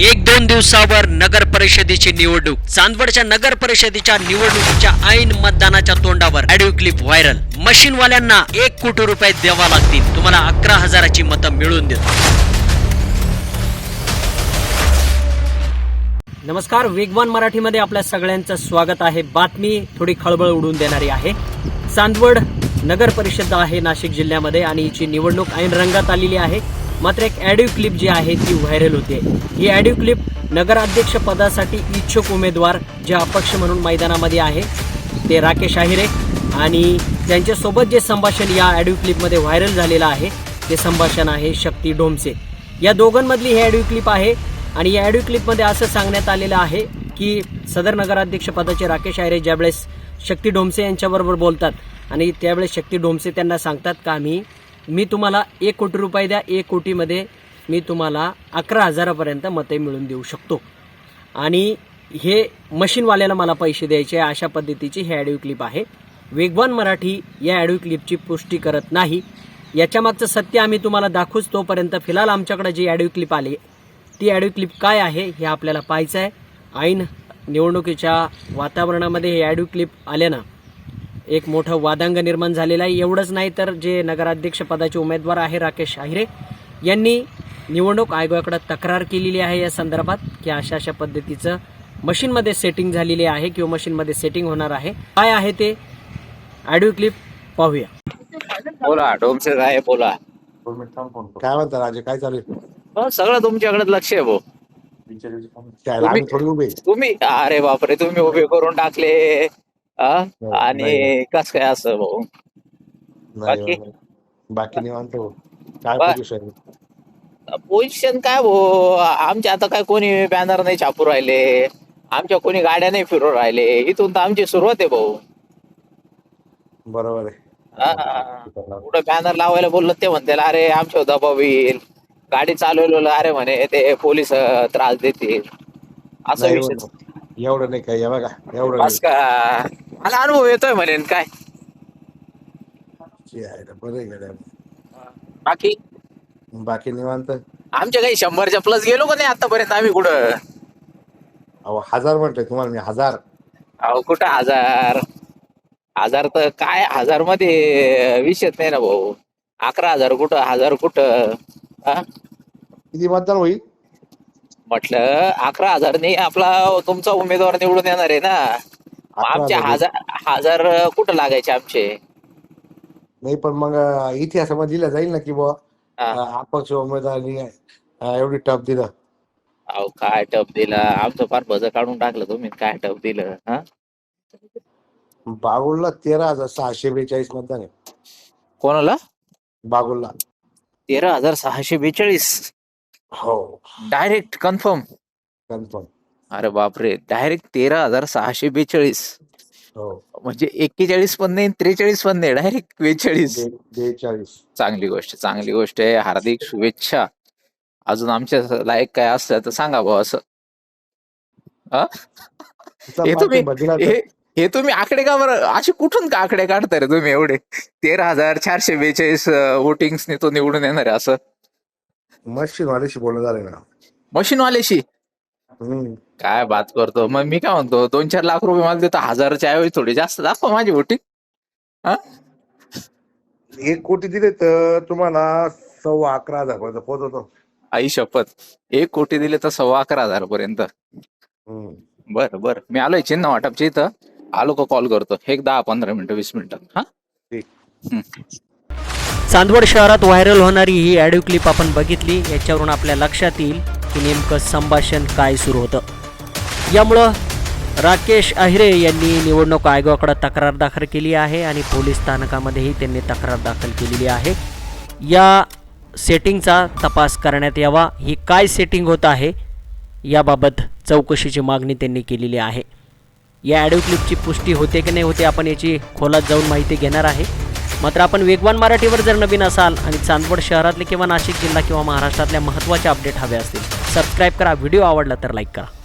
एक दोन दिवसावर नगर परिषदेची निवडणूक चांदवडच्या नगर परिषदेच्या निवडणुकीच्या ऐन मतदानाच्या तोंडावर ऑडिओ क्लिप व्हायरल मशीनवाल्यांना एक कोटी रुपये द्यावा लागतील. तुम्हाला अकरा हजाराची मतं मिळवून देतो. नमस्कार वेगवान मराठीमध्ये आपल्या सगळ्यांचं स्वागत आहे. बातमी थोडी खळबळ उडून देणारी आहे. चांदवड नगर परिषद आहे नाशिक जिल्ह्यामध्ये आणि याची निवडणूक ऐन रंगात आलेली आहे. मात्र एक ॲडिओ क्लिप जी आहे ती व्हायरल होते. ही ॲडिओ क्लिप नगराध्यक्ष पदासाठी इच्छुक उमेदवार जे अपक्ष म्हणून मैदानामध्ये आहे ते राकेश आहिरे आणि त्यांच्यासोबत जे संभाषण या ॲडिओ क्लिपमध्ये व्हायरल झालेलं आहे ते संभाषण आहे शक्ती डोमसे. या दोघांमधली ही ॲडिओ क्लिप आहे आणि या ॲडिओ क्लिपमध्ये असं सांगण्यात आलेलं आहे की सदर नगराध्यक्ष पदाचे राकेश आयरे ज्यावेळेस शक्ती डोमसे यांच्याबरोबर बोलतात आणि त्यावेळेस शक्ती डोमसे त्यांना सांगतात का मी मी तुम्हाला एक कोटी रुपये द्या एक कोटीमध्ये मी तुम्हाला अकरा हजारापर्यंत मते मिळून देऊ शकतो. आणि हे मशीनवाल्याला मला पैसे द्यायचे अशा पद्धतीची ही ॲडिओ क्लिप आहे. वेगवान मराठी या ॲडिओ क्लिपची पुष्टी करत नाही. याच्यामागचं सत्य आम्ही तुम्हाला दाखवूच तोपर्यंत फिलहाल आमच्याकडे जी ॲडिओ क्लिप आली ती ॲडिओ क्लिप काय आहे हे आपल्याला पाहायचं आहे. ऐन निवडणुकीच्या वातावरणामध्ये हे ॲडिओ क्लिप आल्यानं एक मोठं वादांग निर्माण झालेलं आहे. एवढंच नाही तर जे नगराध्यक्ष पदाचे उमेदवार आहे राकेश आहिरे यांनी निवडणूक आयोगाकडे तक्रार केलेली आहे या संदर्भात की अशा अशा पद्धतीचं मशीनमध्ये सेटिंग झालेली आहे किंवा मशीनमध्ये सेटिंग होणार आहे. काय आहे ते ऑडिओ क्लिप पाहूया. बोला डोमसे आहे बोला. काय म्हणता राजे काय चालू आहे? हो, सगळं तुमच्याकडे लक्ष आहे भाऊ. काय आम्ही थोडी उभे आहे. तुम्ही अरे बापरे तुम्ही उभे करून टाकले. हा? हो, आणि नाही. कस काय असं भाऊ? नाही, बाकी? बाकी निवांत हो. काय पोझिशन पोझिशन काय भाऊ? आमच्या आता काय कोणी बॅनर नाही छापू राहिले. आमच्या कोणी गाड्या नाही फिरू राहिले. इथून तर आमची सुरुवात आहे भाऊ. बरोबर आहे. हा. कुठं बॅनर लावायला बोललं ते म्हणते अरे आमच्या दबाव येईल. गाडी चालवलेलं अरे म्हणे ते पोलीस अं, त्रास देतील. असा नाही विषय. हो, एवढं नाही काय हे बघा एवढं बस का? मला अनुभव येतोय म्हणे काय? बरं. बाकी? बाकी निवांत? आमच्या काही शंभरच्या प्लस गेलो का नाही आतापर्यंत आम्ही कुठं? अहो हजार म्हटलंय तुम्हाला मी हजार. अहो कुठं हजार? हजार तर काय हजारमध्ये विषयच नाही ना भाऊ. अकरा हजार कुठं हजार कुठं? हा? किती मतदान होईल? म्हटलं अकरा हजार नाही आपला तुमचा उमेदवार निवडून येणार आहे ना. आमचे हजार हजार कुठं लागायचे आमचे? नाही पण मग इतिहासामध्ये दिलं जाईल ना की बुवा अपक्ष उमेदवारांनी अं, एवढी टप दिलं. अहो काय टप दिला? आमचं फार भज काढून टाकलं तुम्ही. काय टप दिलं हा? बागुलला तेरा हजार सहाशे बेचाळीस मतदान आहे. कोणाला? बागुलला. तेरा हजार सहाशे बेचाळीस. हो. डायरेक्ट कन्फर्म कन्फर्म अरे बापरे डायरेक्ट तेरा हजार सहाशे बेचाळीस. हो. म्हणजे एक्केचाळीस पण नाही त्रेचाळीस पण नाही डायरेक्ट बेचाळीस. बेचाळीस. चांगली गोष्ट चांगली गोष्ट आहे. हार्दिक शुभेच्छा. अजून आमच्या लायक काय असलं तर सांगा भाऊ असं. हा? तुम्ही हे तुम्ही आकडे का बरं? असे कुठून का आकडे काढताय रे तुम्ही एवढे? तेरा हजार चारशे बेचाळीस वोटिंग्सने तो निवडून येणार असं. मशीनवाल्याशी बोलणं झालं ना. मशीनवाल्याशी. काय बात करतो? मग मी काय म्हणतो दोन चार लाख रुपये मला देतो हजारच्या ऐवजी थोडी जास्त दाखवा माझी वोटिंग एक कोटी दिले तर तुम्हाला सव्वा अकरा हजार पर्यंत पोहोचवतो. आई शपथ. एक कोटी दिले तर सव्वा अकरा हजार पर्यंत. हम्म. बर बर. मी आलोय चिन्ह वाटपच्या इथं. आलो का कॉल करतो. एक दहा पंधरा मिनिटं वीस मिनिटात हा? ठीक. चांदवड शहरात व्हायरल होणारी ही ऑडिओ क्लिप आपण बघितली. याच्यावरून आपल्या लक्षात येईल की नेमकं संभाषण काय सुरू होतं. यामुळं राकेश अहिरे यांनी निवडणूक आयोगाकडे तक्रार दाखल केली आहे आणि पोलीस स्थानकामध्येही त्यांनी तक्रार दाखल केलेली आहे. या सेटिंगचा तपास करण्यात यावा. ही काय सेटिंग होत आहे याबाबत चौकशीची मागणी त्यांनी केलेली आहे. या ॲडिओ क्लिपची पुष्टी होते की नाही होते आपण याची खोलात जाऊन माहिती घेणार आहे. मात्र आपण वेगवान मराठीवर जर नवीन असाल आणि चांदवड शहरातले किंवा नाशिक जिल्हा किंवा महाराष्ट्रातल्या महत्त्वाचे अपडेट हवे असतील सबस्क्राईब करा. व्हिडिओ आवडला तर लाईक करा.